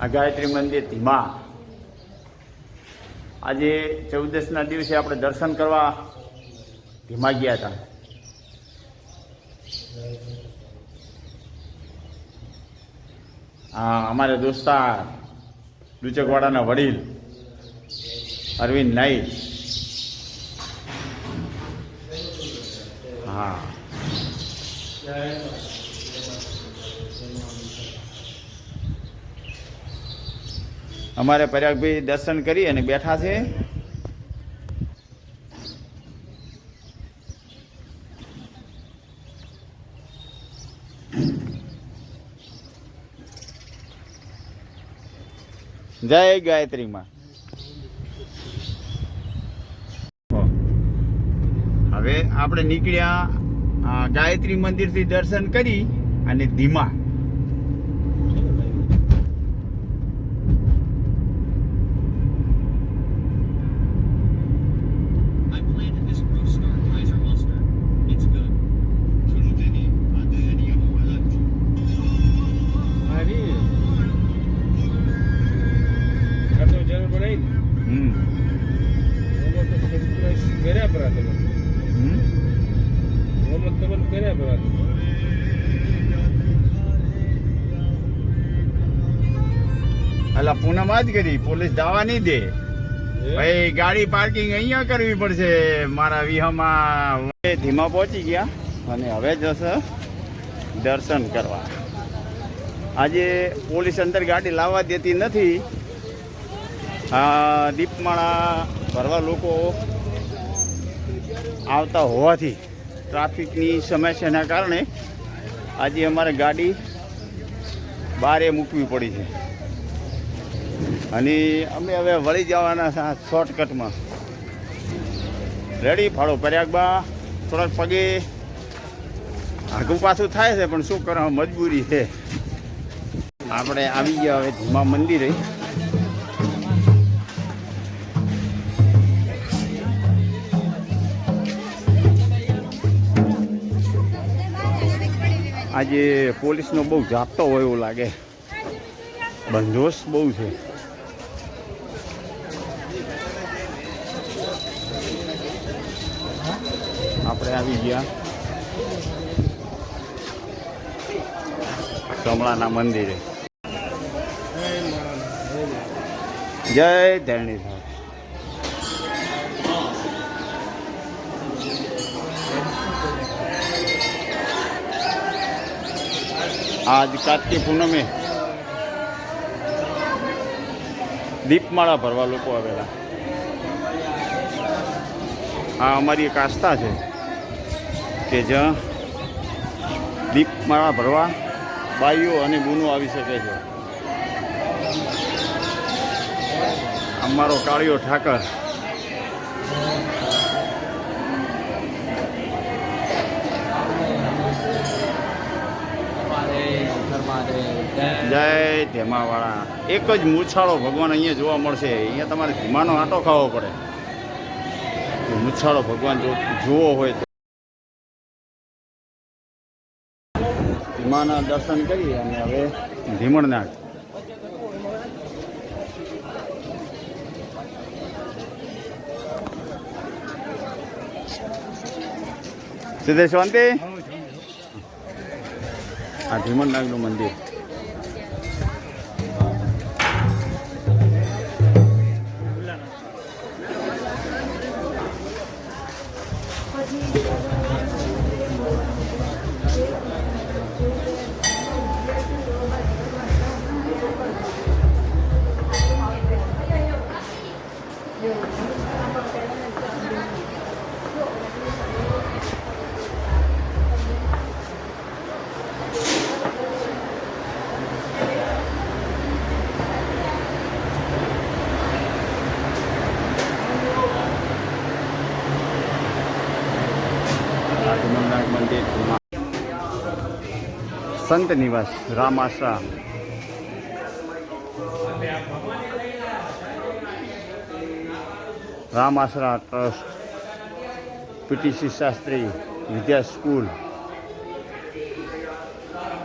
આ ગાયત્રી મંદિર ધીમા. આજે ચૌદસના દિવસે આપણે દર્શન કરવા ધીમા ગયા હતા. હા અમારે દોસ્તાર ડુચકવાડાના વડીલ અરવિંદ નાઈ હા. અમારે પરાગભાઈ દર્શન કરી અને બેઠા છે. જય ગાયત્રી માં હવે આપણે નીકળ્યા ગાયત્રી ગાયત્રી મંદિરથી દર્શન કરી અને ધીમા. કર્યા પરા તમે? હમ? ઓમાં કર્યા પરા અલા પૂનમ જ કરી પોલીસ દાવા નહીં દે. ભાઈ ગાડી પાર્કિંગ અહીંયા કરવી પડશે. મારા વિહામાં ધીમા પહોંચી ગયા અને હવે જશે દર્શન કરવા. આજે પોલીસ અંદર ગાડી લાવવા દેતી નથી. દીપમાળા ભરવા લોકો આવતા હોવાથી ટ્રાફિકની સમસ્યાના કારણે આજે અમારે ગાડી બારે મૂકવી પડી છે. અને અમે હવે વળી જવાના શોર્ટકટમાં. રેડી ફાળો પર્યાગબા થોડાક પગે આગું પાછું થાય છે, પણ શું કરવા મજબૂરી છે. આપણે આવી ગયા હવે ધીમા મંદિરે. આજે પોલીસનો બહુ જાપતો હોય એવું લાગે. બંદોબસ્ત બહુ છે. આપણે આવી ગયા. કમળાના મંદિરે. જય ધરણી આજ કાર્તિક પૂનમે દીપમાળા ભરવા લોકો આવેલા. આ અમારી એક આસ્થા છે કે જ્યાં દીપમાળા ભરવા બાઈઓ અને બૂનો આવી શકે છે. અમારો કાળિયો ઠાકર જય ધેમાવાળા. એક જ મૂછાળો ભગવાન અહીંયા જોવા મળશે. અહીંયા તમારે ધીમાનો આટો ખાવો પડે. મૂછાળો ભગવાન જો જોવો હોય તો. ધીમાના દર્શન કરી અને હવે ધીમણનાથ. સીધે શાંતિ? આ ધીમણનાથનું મંદિર. સંત નિવાસ, Ram રામાશરા trust, PTC Shastri Vidya school.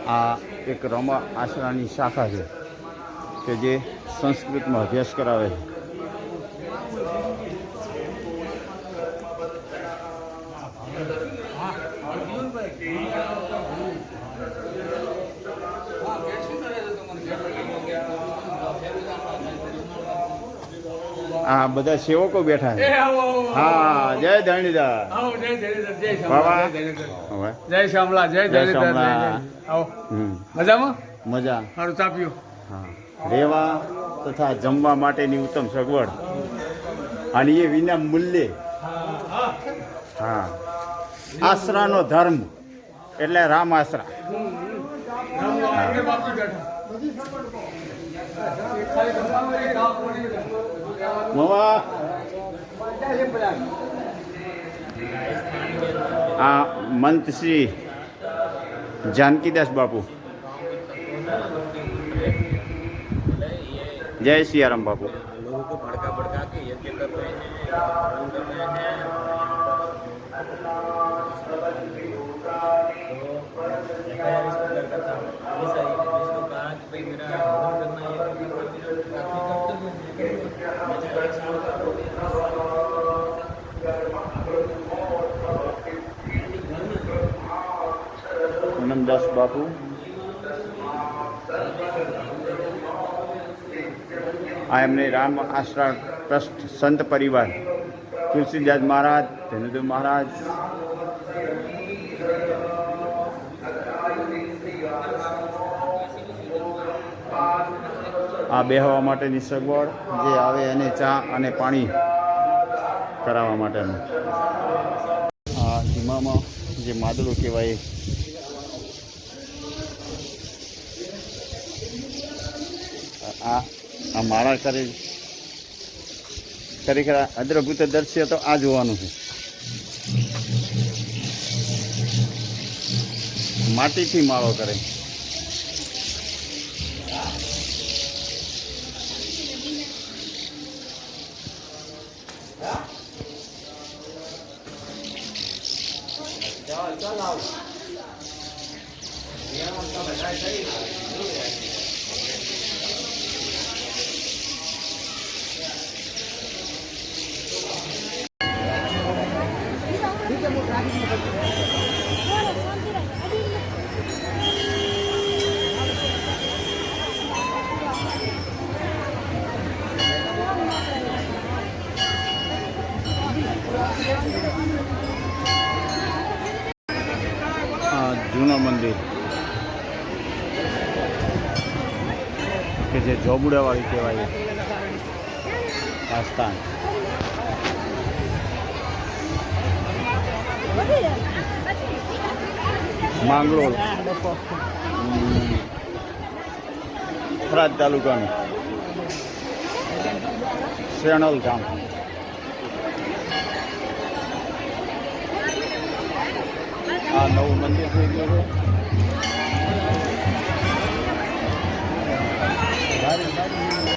આ એક રમા આશરાની શાખા છે કે જે સંસ્કૃતમાં અભ્યાસ કરાવે છે. આ બધા સેવકો બેઠા છે. હા જય ધણીધર જય શ્યામલા જય ધણીધર, મજામાં? મજા. સારું ચાપ્યું હા. રેવા તથા જમવા માટેની ઉત્તમ સગવડ. અને એ વિના મૂલ્યે. હા. આશરાનો ધર્મ. એટલે રામ આશરા. મોવા આ મંતશ્રી જાનકીદાસ બાપુ. જય સિયારામ બાપુ. ભડકા ભડકા પૂનમદાસ બાપુ. આ એમને રામ આશ્રમ ટ્રસ્ટ સંત પરિવાર. તુલસીદાસ મહારાજ ધનુદેવ મહારાજ. આ બેહવા માટેની સગવડ, જે આવે એને ચા અને પાણી કરાવવા માટેનું. આ ધીમામાં જે માદળો કહેવાય આ આ માળા કરે ખરેખર અદ્રભૂત દ્રશ્ય તો આ જોવાનું છે. માટીથી માળો કરે. જૂના મંદિર. કે જે જોબુડાવાળી કહેવાય. આ સ્થાન માંગરોળ. થરાદ તાલુકાનું. શેણલ ગામ. આ નવું મંદિર થઈ ગયું છે.